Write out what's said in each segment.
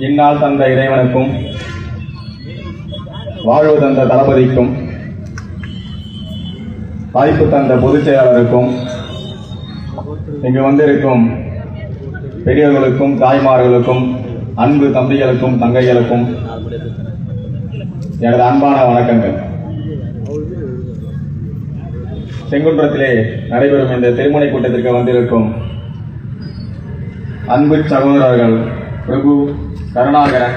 இந்நாள் தந்த இறைவனுக்கும் வாழ்வு தந்த தளபதிக்கும் வாய்ப்பு தந்த பொதுச் செயலாளருக்கும் இங்கு வந்திருக்கும் பெரியவர்களுக்கும் தாய்மார்களுக்கும் அன்பு தம்பிகளுக்கும் தங்கைகளுக்கும் எனது அன்பான வணக்கங்கள். செங்குன்றத்திலே நடைபெறும் இந்த திருமணை கூட்டத்திற்கு வந்திருக்கும் அன்பு சகோதரர்கள் பிரபு கருணாகரன்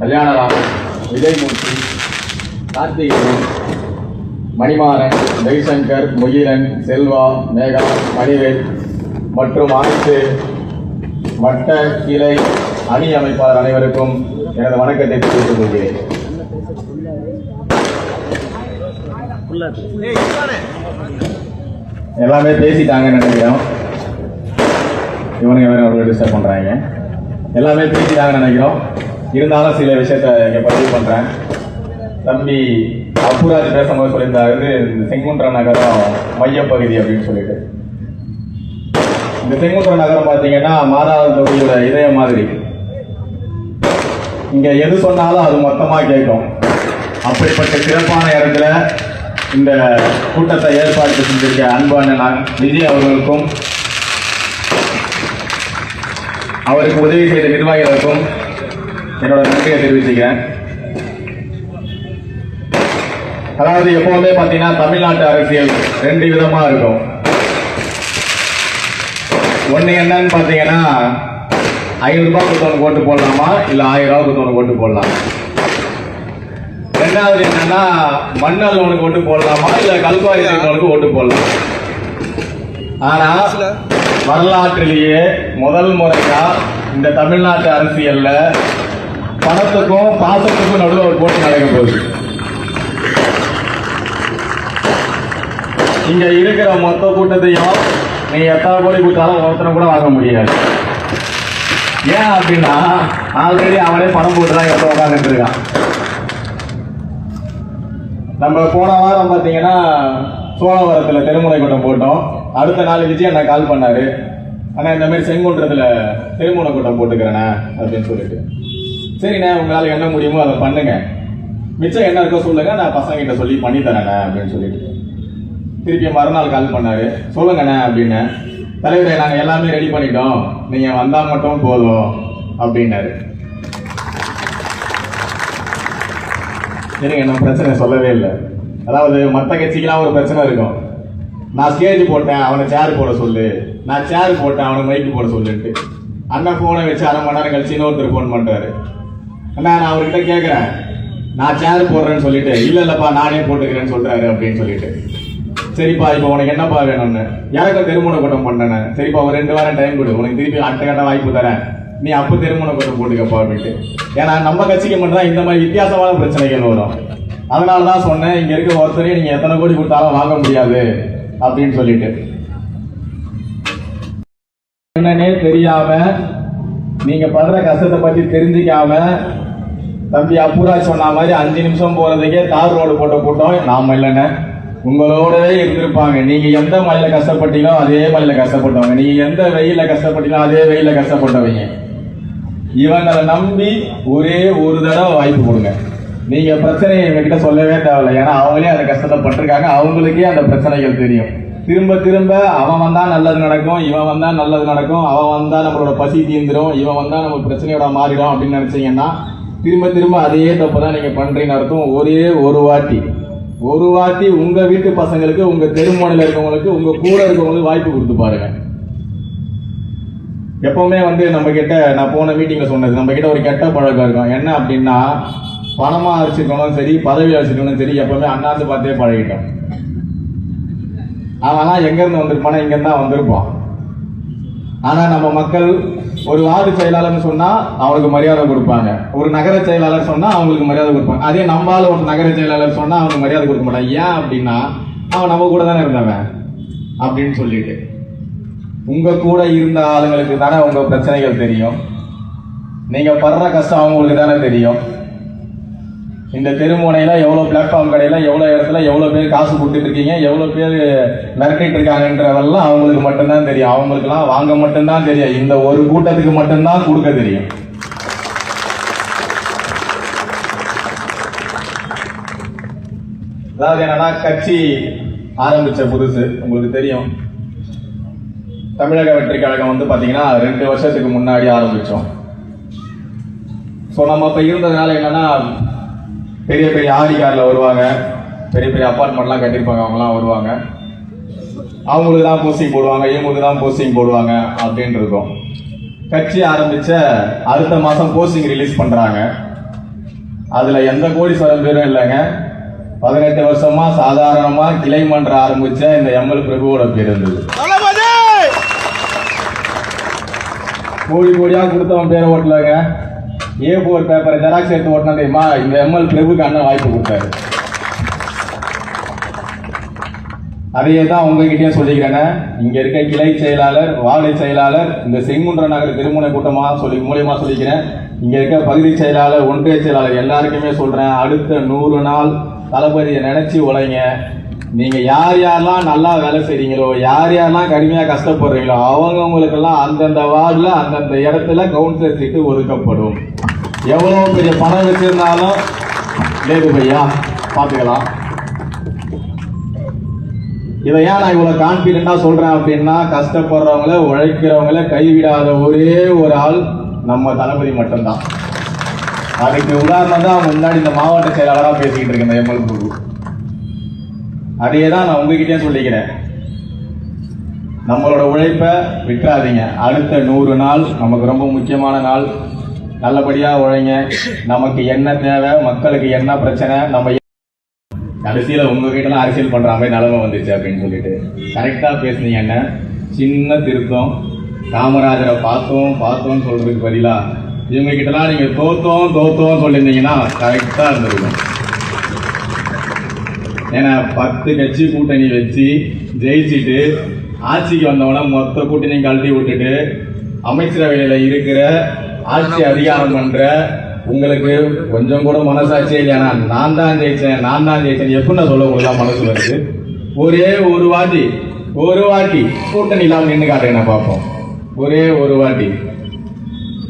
கல்யாணராமன் விஜயமூர்த்தி கார்த்திகேயன் மணிமாறன் ஜெய்சங்கர் முகிலன் செல்வா மேகா மணிவேல் மற்றும் அனைத்து வட்ட கிளை அணி அமைப்பாளர் அனைவருக்கும் எனது வணக்கத்தை தெரிவித்துக் கொள்கிறேன். எல்லாமே பேசிட்டாங்கன்னு நினைக்கிறோம் இவனுங்க வேற அவர்களை டிஸ்டர்ப் பண்ணுறாங்க எல்லாமே பேசிட்டாங்கன்னு நினைக்கிறோம். இருந்தாலும் சில விஷயத்த இங்கே பதிவு பண்ணுறேன் தம்பி அப்புராஜ் பேசும்போது சொல்லியிருந்தாரு இந்த செங்குன்ற நகரம் மையப்பகுதி அப்படின்னு சொல்லிட்டு. இந்த செங்குன்ற நகரம் பார்த்தீங்கன்னா மாதாள தொகுதியோட இதயம் மாதிரி. இங்கே எது சொன்னாலும் அது மொத்தமாக கேட்கும். அப்படிப்பட்ட சிறப்பான இடத்துல இந்த கூட்டத்தை ஏற்பாடு செஞ்சிருக்க அன்பான நான் விஜய் அவர்களுக்கும் அவருக்கு உதவி செய்த நிர்வாகிகளுக்கும் என்னோட நன்றியை தெரிவிச்சுக்கிறேன். அதாவது எப்பவுமே பார்த்தீங்கன்னா தமிழ்நாட்டு அரசியல் ரெண்டு விதமா இருக்கும். ஒன்று என்னன்னு பார்த்தீங்கன்னா ஐநூறு ரூபாய் கொடுத்தவனுக்கு ஓட்டு போடலாமா? இல்லை ஆயிரம் ரூபாய் கொடுத்தவனுக்கு ஓட்டு போடலாம்? ரெண்டாவது என்னன்னா மண்ணல் உனக்கு ஓட்டு போடலாமா? இல்லை கல்வாரி செய்தவனுக்கு ஓட்டு போடலாம்? ஆனா வரலாற்றிலேயே முதல் முறையா இந்த தமிழ்நாட்டு அரசியல்ல பணத்துக்கும் பாசத்துக்கும் நடுவில் ஒரு போட்டி நடக்க போகுது. இங்க இருக்கிற மொத்த கூட்டத்தையும் நீ எத்தனை கோடி கொடுத்தாலும் ஒருத்தனை கூட வாங்க முடியாது. ஏன் அப்படின்னா ஆல்ரெடி அவனே பணம் போட்டுதான் எப்போ உட்காந்துட்டு இருக்கான். நம்ம போன வாரம் பார்த்தீங்கன்னா சோழவரத்தில் திருமுனை கூட்டம் போட்டோம். அடுத்த நாள் விஜய் அண்ணா கால் பண்ணாரு. அண்ணா இந்த மாதிரி செங்குன்றதுல திருமண கூட்டம் போட்டுக்கிறேண்ணே அப்படின்னு சொல்லிட்டு. சரிண்ணே உங்களால் என்ன முடியுமோ அதை பண்ணுங்க. மிச்சம் என்ன இருக்கோ சொல்லுங்க நான் பசங்கிட்ட சொல்லி பண்ணி தரேண்ணே அப்படின்னு சொல்லிட்டு. திருப்பி மறுநாள் கால் பண்ணாரு. சொல்லுங்கண்ணே அப்படின்னு. தலைவரே நாங்கள் எல்லாமே ரெடி பண்ணிட்டோம். நீங்கள் வந்தால் மட்டும் போதும் அப்படின்னாரு. எனக்கு என்ன பிரச்சனை சொல்லவே இல்லை. அதாவது மற்ற கட்சிக்கெல்லாம் ஒரு பிரச்சனை இருக்கும். நான் ஸ்டேஜ் போட்டேன் அவனை சேர் போட சொல்லு. நான் சேர் போட்டேன் அவனை மைக்கு போட சொல்லிட்டு அண்ணன் ஃபோனை வச்சு அரை மணி நேரம் கழிச்சு இன்னொருத்தர் ஃபோன் பண்ணுறாரு அண்ணா நான் அவர்கிட்ட கேட்குறேன் நான் சேர் போடுறேன்னு சொல்லிட்டு இல்லை இல்லைப்பா நானே போட்டுக்கிறேன்னு சொல்கிறாரு அப்படின்னு சொல்லிட்டு. சரிப்பா இப்போ உனக்கு என்னப்பா வேணும்னு? எனக்கு திருமண கூட்டம் பண்ணேன் சரிப்பா ஒரு ரெண்டு வாரம் டைம் கொடு. உனக்கு திருப்பி அடுத்த கட்ட வாய்ப்பு தரேன். நீ அப்போ திருமண கூட்டம் போட்டுக்கப்பா அப்படின்ட்டு. ஏன்னா நம்ம கட்சிக்கு மட்டும்தான் இந்த மாதிரி வித்தியாசமான பிரச்சனைகள் வரும். அதனால தான் சொன்னேன் இங்கே இருக்க ஒருத்தரையும் நீங்கள் எத்தனை கோடி கொடுத்தாலும் வாங்க முடியாது. அப்படின்னு சொல்லிட்டு. என்னன்னே தெரியாம நீங்க படுற கஷ்டத்தை பத்தி தெரிஞ்சுக்காம தம்பி அப்புராஜ் சொன்ன மாதிரி அஞ்சு நிமிஷம் போறதுக்கே தார் ரோடு போட்ட கூட்டம் நாம இல்லைன்னு உங்களோடவே இருந்திருப்பாங்க. நீங்க எந்த மலையில கஷ்டப்பட்டீங்களோ அதே மலையில கஷ்டப்பட்டவங்க. நீங்க எந்த வெயில கஷ்டப்பட்டீங்களோ அதே வெயில கஷ்டப்பட்டவங்க. இவங்களை நம்பி ஒரே ஒரு தடவை வாய்ப்பு கொடுங்க. நீங்க பிரச்சனையை எங்ககிட்ட சொல்லவே தேவையில்லை. ஏன்னா அவங்களே அந்த கஷ்டத்தை பட்டிருக்காங்க. அவங்களுக்கே அந்த பிரச்சனைகள் தெரியும். திரும்ப திரும்ப அவன் வந்தா நல்லது நடக்கும் இவன் வந்தா நல்லது நடக்கும் அவன் வந்தா நம்மளோட பசி தீந்துரும் இவன் வந்தா நம்ம பிரச்சனையோட மாறிடும் அப்படின்னு நினைச்சீங்கன்னா திரும்ப திரும்ப அதே தப்பு தான் நீங்க பண்றீங்கன்னு அர்த்தம். ஒரே ஒரு வாட்டி. ஒரு வாட்டி உங்க வீட்டு பசங்களுக்கு உங்க தெருமோனில இருக்கவங்களுக்கு உங்க கூட இருக்கவங்களுக்கு வாய்ப்பு கொடுத்து பாருங்க. எப்பவுமே வந்து நம்ம கிட்ட நான் போன மீட்டிங்ல சொன்னது நம்ம கிட்ட ஒரு கெட்ட பழக்கம் இருக்கும். என்ன அப்படின்னா பணமா அரிச்சிருக்கணும் சரி பதவி அரிச்சிருக்கணும் சரி எப்பவுமே அண்ணாந்து பார்த்தே பழகிட்டோம். அவன்லாம் எங்க இருந்து வந்திருப்பானா இங்க இருந்தா வந்திருப்பான். ஆனா நம்ம மக்கள் ஒரு வார்டு செயலாளர்னு சொன்னா அவனுக்கு மரியாதை கொடுப்பாங்க. ஒரு நகர செயலாளர் சொன்னா அவங்களுக்கு மரியாதை கொடுப்பாங்க. அதே நம்மால ஒரு நகர செயலாளர் சொன்னா அவனுக்கு மரியாதை கொடுக்க மாட்டான். ஏன் அப்படின்னா அவன் நம்ம கூட தானே இருந்தவன் அப்படின்னு சொல்லிட்டு. உங்க கூட இருந்த ஆளுங்களுக்கு தானே உங்க பிரச்சனைகள் தெரியும். நீங்க படுற கஷ்டம் அவங்களுக்கு தானே தெரியும். இந்த தெருமுனையில் எவ்வளோ பிளாட்ஃபார்ம் கடையில் எவ்வளோ இடத்துல எவ்வளோ பேர் காசு கொடுத்துட்ருக்கீங்க எவ்வளோ பேர் மிரட்டிட்டு இருக்காங்கன்றதெல்லாம் அவங்களுக்கு மட்டும்தான் தெரியும். அவங்களுக்குலாம் வாங்க மட்டும்தான் தெரியும். இந்த ஒரு கூட்டத்துக்கு மட்டும்தான் கொடுக்க தெரியும். அதாவது என்னன்னா கட்சி ஆரம்பித்த புதுசு உங்களுக்கு தெரியும். தமிழக வெற்றி கழகம் வந்து பார்த்தீங்கன்னா ரெண்டு வருஷத்துக்கு முன்னாடி ஆரம்பித்தோம் ஸோ நம்ம இப்போ இருந்ததுனால என்னென்னா பெரிய பெரிய ஆடி காரில் வருவாங்க. பெரிய பெரிய அப்பார்ட்மெண்ட்லாம் கட்டியிருப்பாங்க அவங்கலாம் வருவாங்க. அவங்களுக்கு தான் போஸ்டிங் போடுவாங்க இவங்களுக்கு தான் போஸ்டிங் போடுவாங்க அப்படின்னு இருக்கும். கட்சி ஆரம்பிச்ச அடுத்த மாதம் போஸ்டிங் ரிலீஸ் பண்ணுறாங்க அதில் எந்த கோடீஸ்வரம் பேரும் இல்லைங்க. பதினெட்டு வருஷமா சாதாரணமா கிளை மன்றம் ஆரம்பிச்ச இந்த எம்எல் பிரபுவோட பேர் இருந்தது. கோடி கோடியா கொடுத்தவன் பேரை ஓட்டலங்க. ஏ போர் பேப்பரை ஜெராக்ஸ் எடுத்து ஓட்டினா தெரியுமா இந்த எம்எல் பிரபுக்கு அண்ணன் வாய்ப்பு கொடுத்தாரு. அதையே தான் உங்ககிட்டயும் சொல்லிக்கிறேன்னு இங்க இருக்க கிளை செயலாளர் வாழை செயலாளர் இந்த செங்குன்ற நகர் திருமுனை கூட்டமா சொல்லி மூலியமா சொல்லிக்கிறேன். இங்க இருக்க பகுதி செயலாளர் ஒன்றிய செயலாளர் எல்லாருக்குமே சொல்றேன். அடுத்த நூறு நாள் தளபதியை நினைச்சு உழைங்க. நீங்க யார் யாரெல்லாம் நல்லா வேலை செய்றீங்களோ யார் யாரெல்லாம் கடுமையா கஷ்டப்படுறீங்களோ அவங்கவுங்களுக்கெல்லாம் அந்தந்த வார்டில் அந்தந்த இடத்துல கவுன்சிலர் சீட்டு ஒதுக்கப்படும். எவ்வளோ பெரிய பணம் வச்சிருந்தாலும் லேது பையா பார்த்துக்கலாம். இதை ஏன் நான் இவ்வளோ கான்ஃபிடென்ட்டாக சொல்கிறேன் அப்படின்னா கஷ்டப்படுறவங்கள உழைக்கிறவங்கள கைவிடாத ஒரே ஒரு ஆள் நம்ம தளபதி மட்டும்தான். அதுக்கு உதாரணம் தான் முன்னாடி இந்த மாவட்ட செயலாளராக பேசிக்கிட்டு இருக்கேன் எம்எல் குரு. அதையே தான் நான் உங்ககிட்டே சொல்லிக்கிறேன். நம்மளோட உழைப்பை விட்டுறாதீங்க. அடுத்த நூறு நாள் நமக்கு ரொம்ப முக்கியமான நாள். நல்லபடியா உழைங்க. நமக்கு என்ன தேவை மக்களுக்கு என்ன பிரச்சனை நம்ம கடைசியில உங்ககிட்ட அரசியல் பண்ற மாதிரி நிலைமை வந்துச்சு அப்படின்னு சொல்லிட்டு. கரெக்டா பேசுனீங்க என்ன சின்ன திருத்தம். காமராஜரை பார்த்தோம் பார்த்தோம்னு சொல்றதுக்கு பதிலா இவங்க கிட்டலாம் நீங்க தோத்தோம் தோத்தோம் சொல்லியிருந்தீங்கன்னா கரெக்டா இருந்திருக்கும் ஏன்னா பத்து கட்சி கூட்டணி வச்சு ஜெயிச்சுட்டு ஆட்சிக்கு வந்தவன மொத்த கூட்டணியும் கழட்டி விட்டுட்டு அமைச்சரவையில் இருக்கிற ஆட்சி அதிகாரம் பண்ற உங்களுக்கு கொஞ்சம் கூட மனசாட்சியே இல்லையா? நான் தான் ஜெயிச்சேன் நான் தான் ஜெயிச்சேன். எப்படி சொல்ல உங்களுக்கு மனசு வருது? ஒரே ஒரு வாட்டி ஒரு வாட்டி கூட்டணி இல்லாமல் நின்று காட்டுங்க பார்ப்போம். ஒரே ஒரு வாட்டி.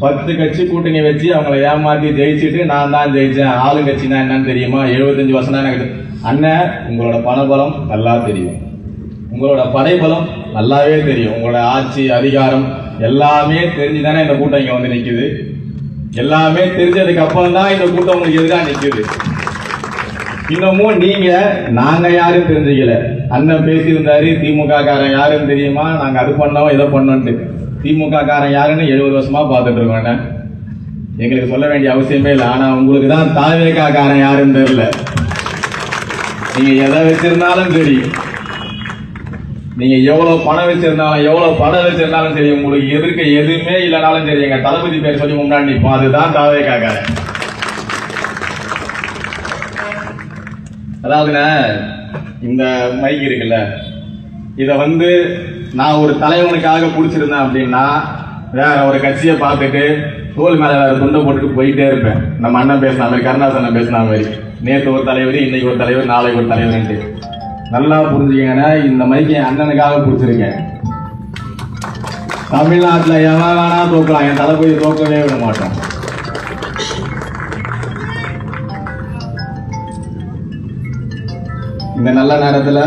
பத்து கட்சி கூட்டணி வச்சு அவங்கள ஏமாத்தி ஜெயிச்சுட்டு நான் தான் ஜெயிச்சேன். ஆளுங்கட்சினா என்னன்னு தெரியுமா? எழுபத்தஞ்சு வருஷம் தான் எனக்கு அண்ணன் உங்களோட பணபலம் நல்லா தெரியும். உங்களோட படைபலம் நல்லாவே தெரியும். உங்களோட ஆட்சி அதிகாரம் எல்லாமே தெரிஞ்சு தானே இந்த கூட்டம் இங்கே வந்து நிற்குது எல்லாமே தெரிஞ்சதுக்கு அப்புறம் தான் இந்த கூட்டம் உங்களுக்கு எதிராக நிற்குது இன்னமும் நீங்க நாங்க யாரும் தெரிஞ்சுக்கல. அண்ணன் பேசியிருந்தாரு திமுக காரன் யாருன்னு தெரியுமா? நாங்க அது பண்ணோம் இதை பண்ணோன்ட்டு. திமுக காரன் யாருன்னு எழுபது வருஷமா பார்த்துட்டு இருக்கோம் அண்ணன். எங்களுக்கு சொல்ல வேண்டிய அவசியமே இல்லை. ஆனா உங்களுக்கு தான் தாவேகா காரன் யாருன்னு தெரியல. நீங்க எதை வச்சிருந்தாலும் தெரியும் நீங்க எவ்வளவு பணம் வச்சிருந்தாலும் எவ்வளவு பணம் வச்சிருந்தாலும் சரி உங்களுக்கு எதிர்க்க எதுவுமே இல்லைனாலும் சரி எங்க தளபதி பேர் சொல்லி முன்னாடி நிற்போம் அதுதான் தாவேகா அதாவதுண்ணே இந்த மைக் இருக்குல்ல இதை வந்து நான் ஒரு தலைவனுக்காக பிடிச்சிருந்தேன் அப்படின்னா வேற ஒரு கட்சியை பார்த்துட்டு தோல் மேல வேற துண்டை போட்டுட்டு போயிட்டே இருப்பேன். நம்ம அண்ணன் பேசின மாதிரி கருணாஸ் பேசின மாதிரி. நேற்று ஒரு தலைவர் இன்னைக்கு ஒரு தலைவர் நாளைக்கு ஒரு தலைவர்ன்ட்டு. நல்லா புரிஞ்சுக்கங்கன்னா இந்த மைக்கு என் அண்ணனுக்காக பிடிச்சிருங்க. தமிழ்நாட்டில் எவன் வேணா தோக்கலாம். என் தளபதி தோக்கவே விட மாட்டோம். இந்த நல்ல நேரத்தில்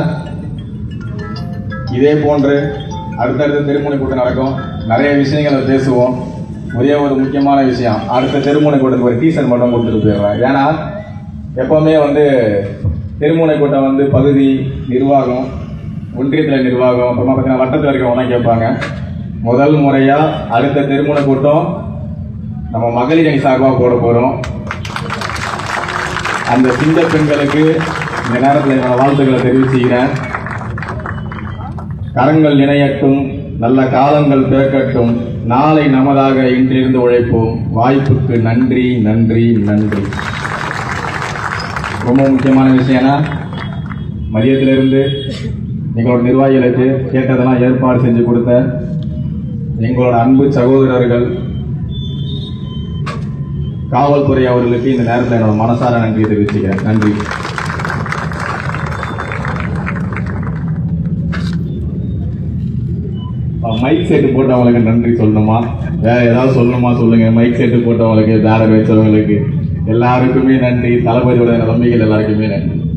இதே போன்று அடுத்தடுத்த திருமுனை கூட்டம் நடக்கும். நிறைய விஷயங்களை பேசுவோம். ஒரே ஒரு முக்கியமான விஷயம். அடுத்த திருமண கூட்டத்துக்கு ஒரு டீசர்ட் மட்டும் கொடுத்துட்டு போயிடுறேன். ஏன்னா எப்பவுமே வந்து திருமுனை கூட்டம் வந்து பகுதி நிர்வாகம் ஒன்றியத்தில் நிர்வாகம் அப்புறமா பார்த்தீங்கன்னா வட்டத்தில் இருக்கிறவங்க கேட்பாங்க. முதல் முறையாக அடுத்த திருமுனை கூட்டம் நம்ம மகளிர் அணி சார்பாக போட போகிறோம் அந்த சிங்க பெண்களுக்கு இந்த நேரத்தில் என்னோட வாழ்த்துக்களை தெரிவிச்சுக்கிறேன். கரங்கள் நினையட்டும் நல்ல காலங்கள் பிறக்கட்டும் நாளை நமதாக இன்றிருந்து உழைப்போம். வாய்ப்புக்கு நன்றி நன்றி நன்றி. ரொம்ப முக்கியமான விஷயம்னா மதியத்திலிருந்து எங்களோட நிர்வாகிகளுக்கு கேட்டதெல்லாம் ஏற்பாடு செஞ்சு கொடுத்த எங்களோட அன்பு சகோதரர்கள் காவல்துறை அவர்களுக்கு இந்த நேரத்தில் என்னோட மனசார நன்றி தெரிவிச்சுக்கிறேன். நன்றி. மைக் செட்டு போட்டவங்களுக்கு நன்றி சொல்லணுமா? வேற ஏதாவது சொல்லணுமா சொல்லுங்க. மைக் செட்டு போட்டவங்களுக்கு பேனர் வச்சவங்களுக்கு எல்லாருக்குமே நன்றி. தளபதியோட நம்பிக்கைகள் எல்லாருக்குமே நன்றி.